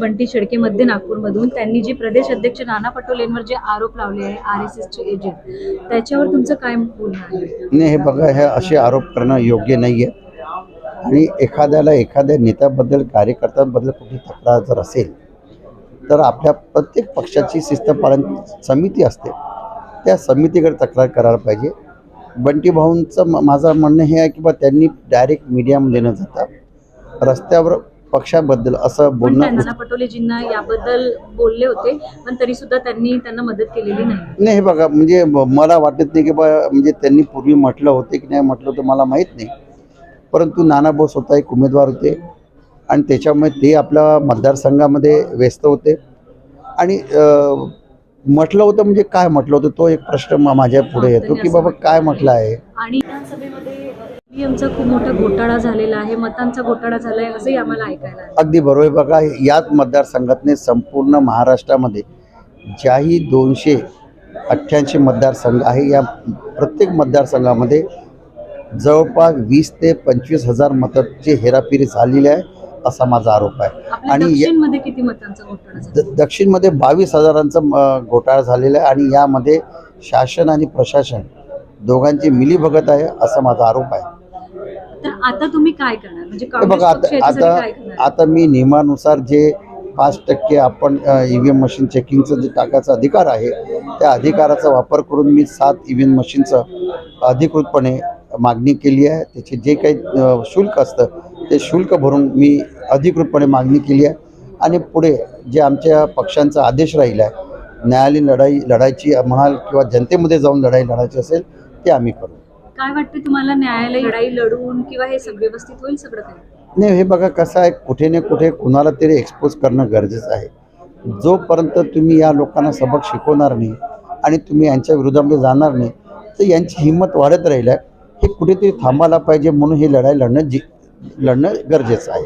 बंटी शेडकेमध्ये नागपूरमधून त्यांनी जे प्रदेश अध्यक्ष नाना पटोलेंवर जे आरोप लावले आहे आर एस एसचे एजंट त्याच्यावर तुमचं काय बोलणं आहे? नाही हे बघा हे असे आरोप करणं योग्य नाही आहे आणि एखाद्याला एखाद्या नेत्याबद्दल कार्यकर्त्यांबद्दल कुठली तक्रार जर असेल तर आपल्या प्रत्येक पक्षाची शिस्तपालन समिती असते. त्या समितीकडे तक्रार करायला पाहिजे. बंटी भाऊंचं म- माझं म्हणणं हे आहे की बा त्यांनी डायरेक्ट मीडियामध्ये न जाता रस्त्यावर पक्षाबद्दल असं बोलणं नाना पटोलेजींना याबद्दल बोलले होते पण तरी सुद्धा त्यांनी त्यांना मदत केलेली नाही. नाही हे बघा म्हणजे मला वाटत नाही की बा म्हणजे त्यांनी पूर्वी म्हटलं होते की नाही म्हटलं होतं मला माहीत नाही. परंतु नानाभाऊ स्वतः एक उमेदवार होते आणि त्याच्यामुळे ते आपल्या मतदारसंघामध्ये व्यस्त होते. आणि म्हटलं होतं म्हणजे काय म्हटलं होतं तो एक प्रश्न माझ्या पुढे येतो की बाबा काय म्हटलं आहे? आणि खूप मोठा घोटाळा झालेला आहे मतांचा घोटाळा झाला आहे असंही आम्हाला ऐकायला आलं. अगदी बरोबर. आहे बघा याच मतदारसंघातने संपूर्ण महाराष्ट्रामध्ये ज्याही दोनशे अठ्ठ्याऐंशी मतदारसंघ आहे या प्रत्येक मतदारसंघामध्ये जवळपास वीस ते पंचवीस हजार मतांची हेराफेरी झालेली आहे असा माझा आरोप आहे. आपल्या आणि या- दक्षिणमध्ये किती मतांचा घोटाळा झाला? द- दक्षिणमध्ये बावीस हजारांचा घोटाळा झालेला आहे आणि यामध्ये शासन आणि प्रशासन दोघांची मिलीभगत आहे असा माझा आरोप आहे. आता तुम्ही काय करणार? म्हणजे हे बघा आता आता आता मी नियमानुसार जे पाच टक्के आपण ई व्ही एम मशीन चेकिंगचं जे टाकायचा अधिकार आहे त्या अधिकाराचा वापर करून मी सात ई व्ही एम मशीनचं अधिकृतपणे मागणी केली आहे. त्याचे जे काही शुल्क असतं ते शुल्क भरून मी अधिकृतपणे मागणी केली आहे. आणि पुढे जे आमच्या पक्षांचा आदेश राहिला आहे न्यायालयीन लढाई लढायची म्हणाल किंवा जनतेमध्ये जाऊन लढाई लढायची असेल ते आम्ही करू. काय वाटतं तुम्हाला न्यायालय लढाई लढून किंवा हे व्यवस्थित होईल सगळं काही? नाही हे बघा कसं आहे कुठे ना कुठे कुणाला तरी एक्सपोज करणं गरजेचं आहे. जोपर्यंत तुम्ही या लोकांना सबक शिकवणार नाही आणि तुम्ही यांच्या विरोधामध्ये जाणार नाही तर यांची हिंमत वाढत राहिल्या हे कुठेतरी थांबायला पाहिजे म्हणून ही लढाई लढणं जी लढणं गरजेचं आहे.